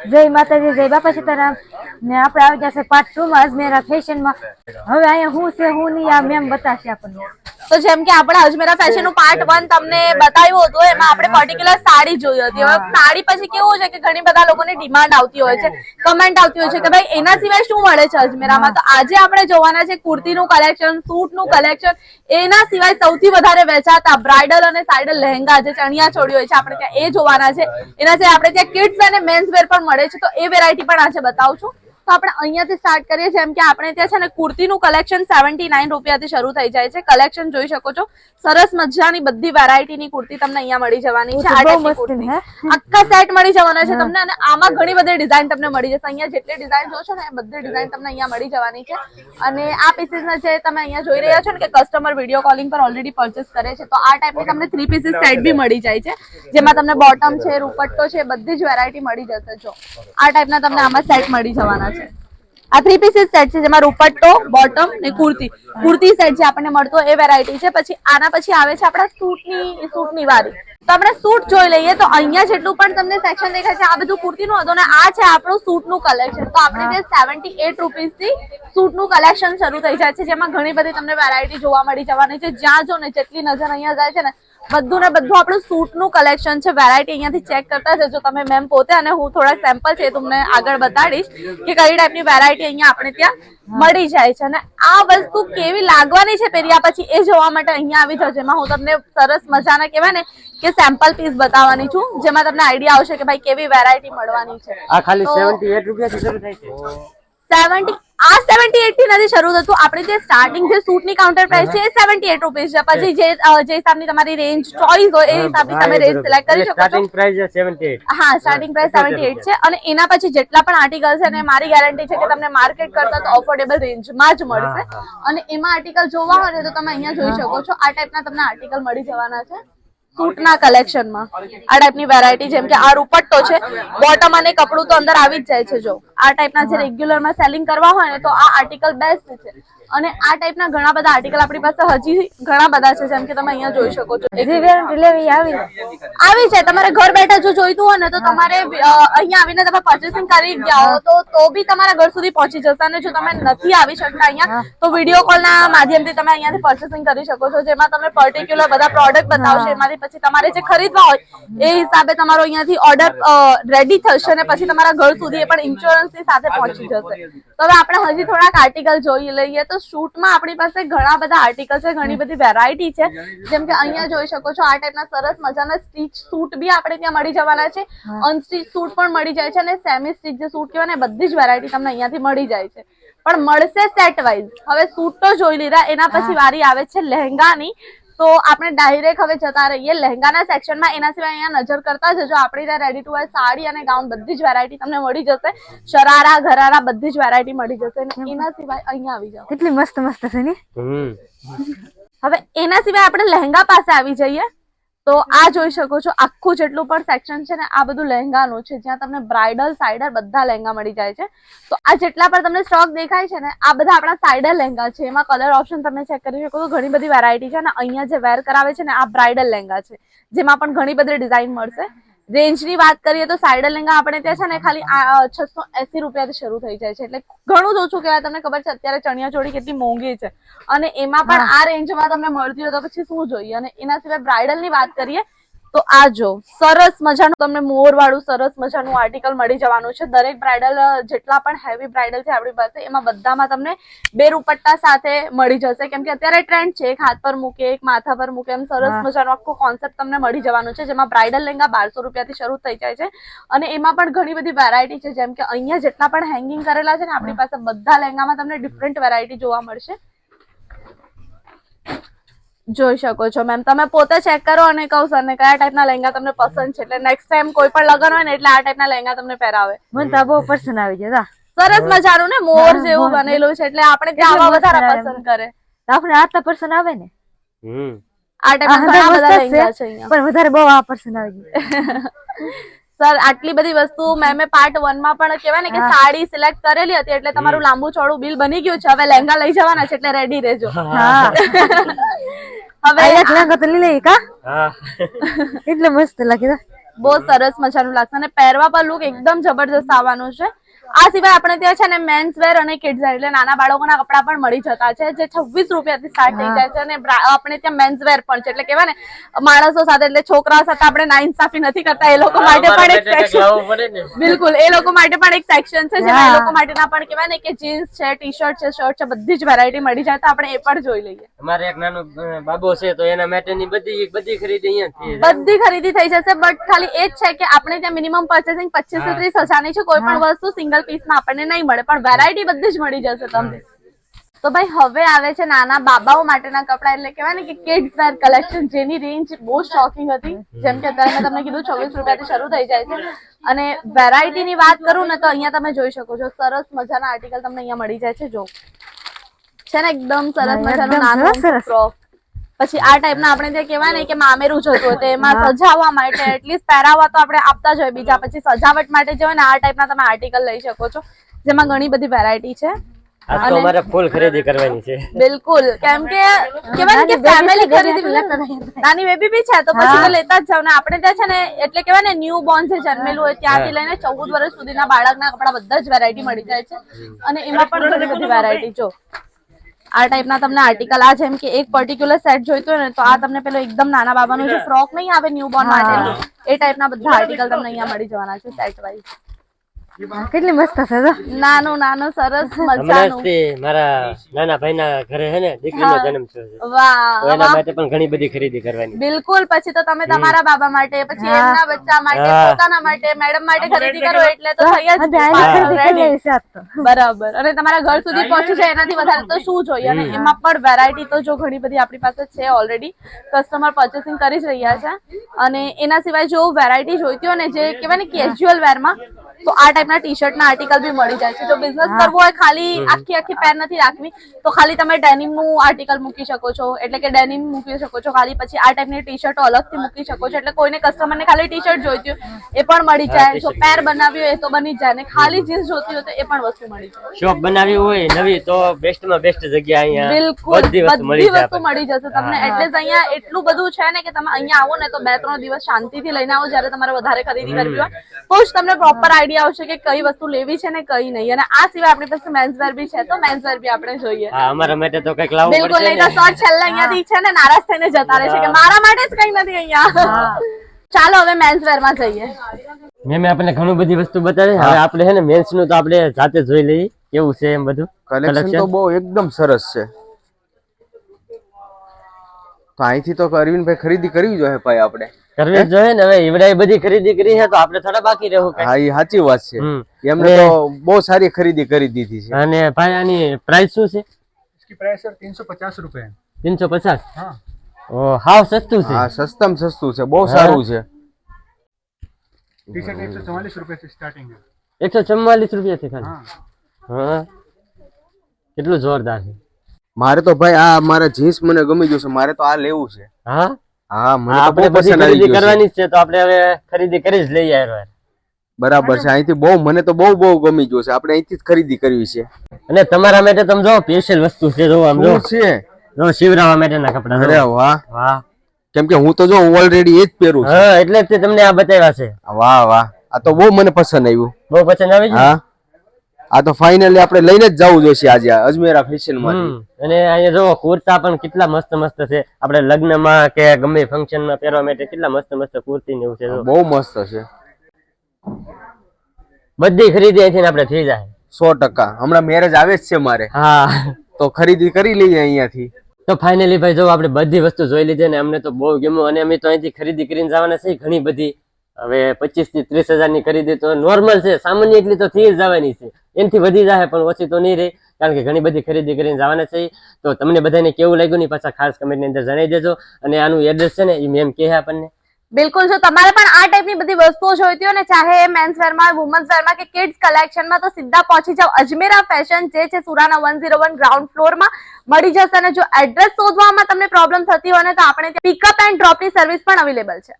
જય માતાજી, જય બાપા સીતારામ. ને આપણે આવી જશે પાર્ટ ટુ માં અજમેરા ફેશનમાં. હવે અહીંયા હું છે, હું નહીં, આ મેમ બતાવશે આપણને. તો જેમ કે આપણે અજમેરા ફેશનનું પાર્ટ વન તમને બતાવ્યું હતું, એમાં આપણે પર્ટિક્યુલર સાડી જોઈ હતી. હવે સાડી પછી કેવું છે કે ઘણી બધા લોકોની ડિમાન્ડ આવતી હોય છે કમેન્ટ આવતી હોય છે કે ભાઈ એના સિવાય શું મળે છે અજમેરામાં? તો આજે આપણે જોવાના છે કુર્તીનું કલેક્શન સૂટનું કલેક્શન એના સિવાય સૌથી વધારે વેચાતા બ્રાઇડલ અને સાઇડલ લહેંગા જે ચણિયા છોડી હોય છે, આપણે ત્યાં એ જોવાના છે. એના સિવાય આપણે ત્યાં કિડ્સ અને મેન્સ વેર પણ મળે છે. તો એ વેરાયટી પણ આજે બતાવું છું. તો આપણે અહીંયાથી સ્ટાર્ટ કરીએ જેમ કે આપણે ત્યાં છે ને કુર્તીનું કલેક્શન સેવન્ટી નાઇન રૂપિયાથી શરૂ થઈ જાય છે. કલેક્શન જોઈ શકો છો. સરસ મજાની બધી વેરાયટીની કુર્તી તમને અહીંયા મળી જવાની છે? આખા સેટ મળી જવાના છે તમને અને આમાં ઘણી બધી ડિઝાઇન તમને મળી જશે. અહીંયા જેટલી ડિઝાઇન જોશો ને એ બધી ડિઝાઇન તમને અહીંયા મળી જવાની છે. અને આ પીસીસ જે તમે અહીંયા જોઈ રહ્યા છો ને કે કસ્ટમર વીડિયો કોલિંગ પર ઓલરેડી પરચેસ કરે છે તો આ ટાઈપની તમને થ્રી પીસીસ સેટ બી મળી જાય છે. જેમાં તમને બોટમ છે રૂપટ્ટો છે બધી જ વેરાયટી મળી જશે જો. આ ટાઈપના તમને આમાં સેટ મળી જવાના છે. આ થ્રી પીસીસ સેટ છે જેમાં રૂપટ્ટો બોટમ ને કુર્તી. કુર્તી સેટ જે આપણને મળતો એ વેરાયટી છે. પછી આના પછી આવે છે આપણા સૂટની સૂટની વારી. તો આપણે સૂટ જોઈ લઈએ તો અહીંયા જેટલું પણ તમને સેક્શન દેખાય છે આ બધું કુર્તીનું હતું ને આ છે આપણું સૂટનું કલેક્શન તો આપણે જે સેવન્ટી એટ રૂપીસથી સૂટનું કલેક્શન શરૂ થઈ જાય છે જેમાં ઘણી બધી તમને વેરાયટી જોવા મળી જવાની છે. જ્યાં જો ને જેટલી નજર અહીંયા જાય છે ને બધું ને બધું આપણું સૂટનું કલેક્શન છે. વેરાયટી અહીંયાથી ચેક કરતા જજો તમે મેમ પોતે અને હું થોડા સેમ્પલ છે તમને આગળ બતાડીશ કે કઈ ટાઈપની વેરાયટી અહીંયા આપણે ત્યાં મળી જાય છે. અને આ વસ્તુ કેવી લાગવાની છે પહેર્યા પછી એ જોવા માટે અહીંયા આવી જજો એમાં હું તમને સરસ મજાના કહેવાય ને કે સેમ્પલ પીસ બતાવવાની છું. જેમાં તમને આઈડિયા આવશે કે ભાઈ કેવી વેરાયટી મળવાની છે. આ ખાલી 78 રૂપિયા થી શરૂ થાય છે. સેવન્ટી આ સેવન્ટી એટથી નથી શરૂ થતું. આપણે જે સ્ટાર્ટિંગ જે સૂટની કાઉન્ટર પ્રાઇસ છે એ સેવન્ટી એટ રૂપીસ છે. પછી જે જે હિસાબની તમારી રેન્જ ચોઈસ હોય એ હિસાબની તમે રેન્જ સિલેક્ટ કરી શકો છો. સ્ટાર્ટિંગ પ્રાઇસ છે સેવન્ટી એટ હા સ્ટાર્ટિંગ પ્રાઇસ સેવન્ટી એટ છે. અને એના પછી જેટલા પણ આર્ટિકલ છે ને મારી ગેરંટી છે કે તમને માર્કેટ કરતા તો અફોર્ડેબલ રેન્જમાં જ મળશે. અને એમાં આર્ટિકલ જોવા હોય ને તો તમે અહીંયા જોઈ શકો છો. આ ટાઈપના તમને આર્ટિકલ મળી જવાના છે. સૂટના કલેક્શનમાં આ ટાઈપની વેરાયટી જેમ કે આ રૂપટ્ટો છે બોટમ અને કપડું તો અંદર આવી જ જાય છે, જો. આ ટાઈપના જે રેગ્યુલરમાં સેલિંગ કરવા હોય ને, તો આ આર્ટિકલ બેસ્ટ છે. અને આ ટાઈપના ઘણા બધા આર્ટિકલ આપણી પાસે હજી ઘણા બધા છે જેમ કે તમે અહીંયા જોઈ શકો છો. ગેરંટી આવી આવી છે. તમારે ઘર બેઠા જો જોઈતું હોય ને તો તમારે અહીંયા આવીને તમે પર્ચેસિંગ કરી ગયા હો તો તો બી તમારા ઘર સુધી પહોંચી જશે. અને જો તમે નથી આવી શકતા અહીંયા તો વીડિયો કોલના માધ્યમથી તમે અહીંયાથી પર્ચેસિંગ કરી શકો છો જેમાં તમે પર્ટિક્યુલર બધા પ્રોડક્ટ બતાવશે. એમાંથી પછી તમારે જે ખરીદવા હોય એ હિસાબે તમારો અહીંયાથી ઓર્ડર રેડી થશે અને પછી તમારા ઘર સુધી એ પણ ઇન્સ્યોરન્સની સાથે પહોંચી જશે. તો હવે આપણે હજી થોડાક આર્ટિકલ જોઈ લઈએ. તો શૂટમાં આપણી પાસે ઘણા બધા આર્ટિકલ છે ઘણી બધી વેરાયટી છે. જેમ કે અહીંયા જોઈ શકો છો આ ટાઈપના સરસ મજાના સ્ટીચ સૂટ બી આપણે ત્યાં મળી જવાના છે. અનસ્ટીચ સૂટ પણ મળી જાય છે અને સેમી સ્ટીચ જે સૂટ કહેવાય ને બધી જ વેરાયટી તમને અહીંયાથી મળી જાય છે. પણ મળશે સેટ વાઇઝ હવે સૂટ તો જોઈ લીધા એના પછી વારી આવે છે લહેંગાની. તો આપણે ડાયરેક્ટ હવે જતા રહીએ. લહેંગાના સેક્શનમાં એના સિવાય અહીંયા નજર કરતા જજો. આપણે ત્યાં રેડી ટુ વેર સાડી અને ગાઉન બધી જ વેરાયટી તમને મળી જશે. શરારા ઘરારા બધી જ વેરાયટી મળી જશે. એના સિવાય અહીંયા આવી જાવ કેટલી મસ્ત મસ્ત છે ને? હવે એના સિવાય આપણે લહેંગા પાસે આવી જઈએ. તો આ જોઈ શકો છો, આખું જેટલું પણ સેક્શન છે ને, આ બધું લહેંગાનું છે. જ્યાં તમને બ્રાઇડલ સાઇડર બધા લહેંગા મળી જાય છે. તો આ જેટલા પણ તમને સ્ટોક દેખાય છે ને, આ બધા આપણા સાઇડર લહેંગા છે. એમાં કલર ઓપ્શન તમે ચેક કરી શકો તો ઘણી બધી વેરાયટી છે અને અહીંયા જે વેર કરાવે છે ને, આ બ્રાઇડલ લહેંગા છે. જેમાં પણ ઘણી બધી ડિઝાઇન મળશે. રેન્જની વાત કરીએ તો સાઇડર લેંગા આપણે ત્યાં છે ને ખાલી છસો એસી રૂપિયાથી શરૂ થઈ જાય છે. એટલે ઘણું જ ઓછું કહેવાય. તમને ખબર છે અત્યારે ચણિયા ચોળી કેટલી મોંઘી છે. અને એમાં પણ આ રેન્જમાં તમને મળતી હોય તો પછી શું જોઈએ? અને એના સિવાય બ્રાઇડલની વાત કરીએ તો આ જો સરસ મજાનું તમને મોર વાળું સરસ મજાનું આર્ટિકલ મળી જવાનું છે. દરેક બ્રાઇડલ જેટલા પણ હેવી બ્રાઇડલ છે આપણી પાસે એમાં બધામાં તમને બે રૂપટ્ટા સાથે મળી જશે. કેમ કે અત્યારે ટ્રેન્ડ છે એક હાથ પર મૂકે એક માથા પર મૂકે એમ સરસ મજાનો આખો કોન્સેપ્ટ તમને મળી જવાનું છે જેમાં બ્રાઇડલ લહેંગા બારસો રૂપિયાથી શરૂ થઈ જાય છે. અને એમાં પણ ઘણી બધી વેરાયટી છે જેમ કે અહીંયા જેટલા પણ હેંગિંગ કરેલા છે ને આપણી પાસે બધા લહેંગામાં તમને ડિફરન્ટ વેરાયટી જોવા મળશે. જોઈ શકો છો મેમ તમે પોતે ચેક કરો અને કહો સર ને કયા ટાઈપના લહેંગા તમને પસંદ છે. એટલે નેક્સ્ટ ટાઈમ કોઈ પણ લગન હોય ને એટલે આ ટાઈપના લહેંગા તમને પહેરાવે. મને તો બહુ પસંદ આવી ગયા સરસ મજાનું ને? મોર જેવું બનેલું છે એટલે આપણે ત્યાં આવા વધારે પસંદ કરે. આપણે આ તો પસંદ આવે ને? હમ. આ ટાઈપના બધા લહેંગા છે અહીંયા. પણ વધારે બહુ આ પસંદ આવી ગયું. સર આટલી બધી વસ્તુ મેં મેં પાર્ટ વનમાં પણ કહેવાય ને કે સાડી સિલેક્ટ કરેલી હતી એટલે તમારું લાંબુ ચોડું બિલ બની ગયું છે. હવે લહેંગા લઈ જવાના છે એટલે રેડી રહેજો. હા. હવે આ એક લેંગો તો લઈ લઈએ કા? હા. એટલે મસ્ત લાગે બહુ સરસ મજાનું લાગશે. અને પહેરવા પર લુક એકદમ જબરજસ્ત આવવાનું છે. આ સિવાય આપણે ત્યાં છે ને મેન્સ વેર અને કિડ્સ વેર એટલે નાના બાળકોના કપડા પણ મળી જતા છે જે છવ્વીસ રૂપિયાથી સ્ટાર્ટ થઈ જાય છે અને આપણે ત્યાં મેન્સ વેર પણ છે. એટલે કેવાય ને માણસો સાથે એટલે છોકરાઓ સાથે આપણે ના ઇન્સાફી નથી કરતા. એ લોકો માટે પણ એક સેક્શન બિલકુલ એ લોકો માટે પણ એક સેક્શન છે જેમાં એ લોકો માટેના પણ કહેવાય ને કે જીન્સ છે ટી શર્ટ છે શર્ટ છે બધી જ વેરાયટી મળી જાય. તો આપણે એ પણ જોઈ લઈએ. અમારે એક નાનો બાબો છે તો એના માટેની બધી બધી ખરીદી અહીંયા બધી ખરીદી થઈ જશે બટ ખાલી એ જ છે કે આપણે ત્યાં મિનિમમ પર્ચેસિંગ પચીસથી ત્રીસ હજારની છે. કોઈ પણ વસ્તુ સિંગલ પીસમાં આપણને નહીં મળે પણ વેરાયટી બધી જ મળી જશે તમને. તો ભાઈ હવે આવે છે નાના બાબાઓ માટેના કપડા એટલે કહેવાય ને કે કિડ્સ વેર કલેક્શન જેની રેન્જ બહુ શોકિંગ હતી. જેમ કે અત્યારે મેં તમને કીધું છવ્વીસ રૂપિયાથી શરૂ થઈ જાય છે. અને વેરાયટી ની વાત કરું ને તો અહીંયા તમે જોઈ શકો છો સરસ મજાના આર્ટિકલ તમને અહીંયા મળી જાય છે જો. છે ને એકદમ સરસ મજાનો નાનું. ફ્રોક પછી આ ટાઈપના આપણે જે કહેવાય ને કે મામેરું જતું હોય તો એમાં સજાવવા માટે એટલીસ્ટ પહેરાવવા તો આપણે આપતા જ હોય બીજા પછી સજાવટ માટે જે હોય ને આ ટાઈપના તમે આર્ટિકલ લઈ શકો છો જેમાં ઘણી બધી વેરાયટી છે. અમારે ફૂલ ખરીદી કરવાની છે. બિલકુલ કેમ કે કેવાય કે ફેમિલી ખરીદી નાની બેબી બી છે તો પછી લેતા જ જાવ ને આપણે ત્યાં છે ને એટલે કેવાય ને ન્યુ બોર્ન જે જન્મેલું હોય ત્યાંથી લઈને ચૌદ વર્ષ સુધીના બાળકના કપડા બધા જ વેરાયટી મળી જાય છે. અને એમાં પણ ઘણી બધી વેરાયટી જો. આ ટાઈપના તમને આર્ટિકલ આ જેમ કે એક પર્ટિક્યુલર સેટ જોઈતો હોય ને તો આ તમને પેલો એકદમ નાના બાબાનો જે ફ્રોક નહીં આવે ન્યૂબોર્ન માટે એ ટાઈપના બધા આર્ટિકલ તમને અહીંયા મળી જવાના છે સેટ વાઇઝ કેટલી મસ્ત છે નાનું નાનું સરસ મજા મજાનું. મારા નાના ભાઈના ઘરે છે ને દીકરીનો જન્મ થયો વાહ એના માટે પણ ઘણી બધી ખરીદી કરવાની. બિલકુલ પછી તો તમે તમારા બાબા માટે પછી એમના બચ્ચા માટે પોતાના માટે મેડમ માટે ખરીદી કરો એટલે તો થઈ જ. બરાબર. અને તમારા ઘર સુધી પહોંચી જાય એનાથી વધારે તો શું જોઈએ? અને એમાં પણ વેરાયટી તો જો ઘણી બધી આપણી પાસે છે ઓલરેડી કસ્ટમર પર્ચેસિંગ કરી જ રહ્યા છે. અને એના સિવાય જો વેરાયટી જોઈતી હોય ને જે કહેવાય ને કેઝ્યુઅલ વેરમાં તો આ ટાઈપના ટી શર્ટના આર્ટિકલ બી મળી જાય છે. જો બિઝનેસ કરવું હોય ખાલી આખી આખી પેર નથી રાખવી તો ખાલી તમે ડેનિમનું આર્ટિકલ મૂકી શકો છો. એટલે કે ડેનિમ મૂકી શકો છો. ખાલી પછી આ ટાઈપની ટી શર્ટો અલગથી મૂકી શકો છો. એટલે કોઈને કસ્ટમરને ખાલી ટી શર્ટ જોઈતી હોય એ પણ મળી જાય. જો પેર બનાવી હોય એ તો બની જાય. ને ખાલી જીન્સ જોતી હોય તો એ પણ વસ્તુ મળી જાય. શોપ બનાવી હોય નવી તો બેસ્ટમાં બેસ્ટ જગ્યા અહીંયા બિલકુલ. બધી વસ્તુ મળી બધી વસ્તુ મળી જશે તમને. એટલે અહીંયા એટલું બધું છે ને કે તમે અહીંયા આવો ને તો બે ત્રણ દિવસ શાંતિથી લઈને આવો. જ્યારે તમારે વધારે ખરીદી કરવી હોય તો જ તમને પ્રોપર આઈડિયા આવશે કે કઈ વસ્તુ લેવી છે ને કઈ નહીં. અને આ સિવાય આપણી પાસે મેન્સ વેર બી છે તો મેન્સ વેર બી આપણે જોઈએ. હા અમારા માટે તો કંઈક લાવવું બિલકુલ નહીં તો ને. સર છેલ્લે અહીંયાથી છે ને નારાજ થઈને જતા રહેશે કે મારા માટે જ કઈ નથી અહીંયા. ચાલો હવે મેન્સ વેરમાં જઈએ. મેં આપણે ઘણું બધી વસ્તુ બતાવી. હવે આપણે છે ને મેન્સનું તો આપણે જાતે જોઈ લઈએ. કેવું છે એમ બધું? કલેક્શન તો બહુ એકદમ સરસ છે. તો અહીંથી તો અરવિંદભાઈ ખરીદી કરવી જોઈએ ભાઈ આપણે કરવી જ જોઈએ ને હવે ઈવડાએ બધી ખરીદી કરી છે તો આપણે થોડા બાકી રહેવું કઈ હા એ સાચી વાત છે હમ. એમને તો બહુ સારી ખરીદી કરી દીધી છે અને ભાઈ આની પ્રાઇસ શું છે इसकी प्राइस सर तीन सौ पचास रुपए है ત્રણસો પચાસ हाँ ઓ હાવ સસ્તું છે હા સસ્તામાં સસ્તું છે બહુ સારું છે टी शर्ट एक सौ चौवालीस रुपए से स्टार्टिंग है એકસો ચુમ્માલીસ રૂપિયા છે ખાલી हाँ હા કેટલું જોરદાર છે મારે તો ભાઈ આ મારા જીન્સ મને ગમી ગયું છે મારે તો આ લેવું છે. હા? હા મને તો બહુ પસંદ આવી ગયું કરવાની છે તો આપણે હવે ખરીદી કરી જ લઈએ યાર. બરાબર છે અહીંથી બહુ મને તો બહુ બહુ ગમી ગયું છે. આપણે અહીંથી જ ખરીદી કરવી છે. અને તમારા માટે તમે જો સ્પેશિયલ વસ્તુ છે જો આમ જો. છે? જો શિવરાવા માટેના કપડા અરે વાહ. વાહ. કેમ કે હું તો જો ઓલરેડી એ જ પહેરું છું. હા એટલે જ તમને આ બતાવ્યા છે. વાહ વાહ. આ તો બહુ મને પસંદ આવ્યું. બહુ પસંદ આવી ગયું? હા. આ તો ફાઇનલી આપણે લઈને જ જવું જોઈશે આજે અજમેરા ફેશનમાં અને અહીંયા જો કુર્તા પણ કેટલા મસ્ત મસ્ત છે. આપણે લગ્નમાં કે ગમે ફંક્શનમાં પહેરવા માટે કેટલા મસ્ત મસ્ત કુર્તી ને એવું છે બહુ મસ્ત છે. બધી ખરીદી અહીંથી આપણે થઈ જાય. સો ટકા. હમણાં મેરેજ આવે જ છે મારે. હા. તો ખરીદી કરી લઈએ અહીંયાથી. તો ફાઇનલી ભાઈ જો આપણે બધી વસ્તુ જોઈ લીધી ને અમને તો બહુ ગમ્યું. અને અમે તો અહીંથી ખરીદી કરીને જવાના છે ઘણી બધી. હવે પચીસથી ત્રીસ હજારની ખરીદી તો નોર્મલ છે. સામાન્ય એટલી તો થઈ જવાની છે. એનાથી વધી જાય પણ ઓછી તો નહીં રહે, કારણ કે ઘણી બધી ખરીદી કરીને જવાના છે. તો તમને બધાને કેવું લાગ્યું નહીં પાછા ખાસ કમેન્ટની અંદર જણાવી દેજો. અને આનું એડ્રેસ છે ને, એ મેમ કહે આપણને. બિલકુલ, જો તમારે પણ આ ટાઈપની બધી વસ્તુઓ જોઈતી હોય ને, ચાહે મેન્સ વેરમાં વુમન્સ વેરમાં કે કિડ્સ કલેક્શનમાં તો સીધા પહોંચી જાવ અજમેરા ફેશન જે છે Surana one zero one ground ફ્લોરમાં મળી જશે. અને જો એડ્રેસ શોધવામાં તમને પ્રોબ્લેમ થતી હોય ને, તો આપણે પિકઅપ એન્ડ ડ્રોપની સર્વિસ પણ અવેલેબલ છે.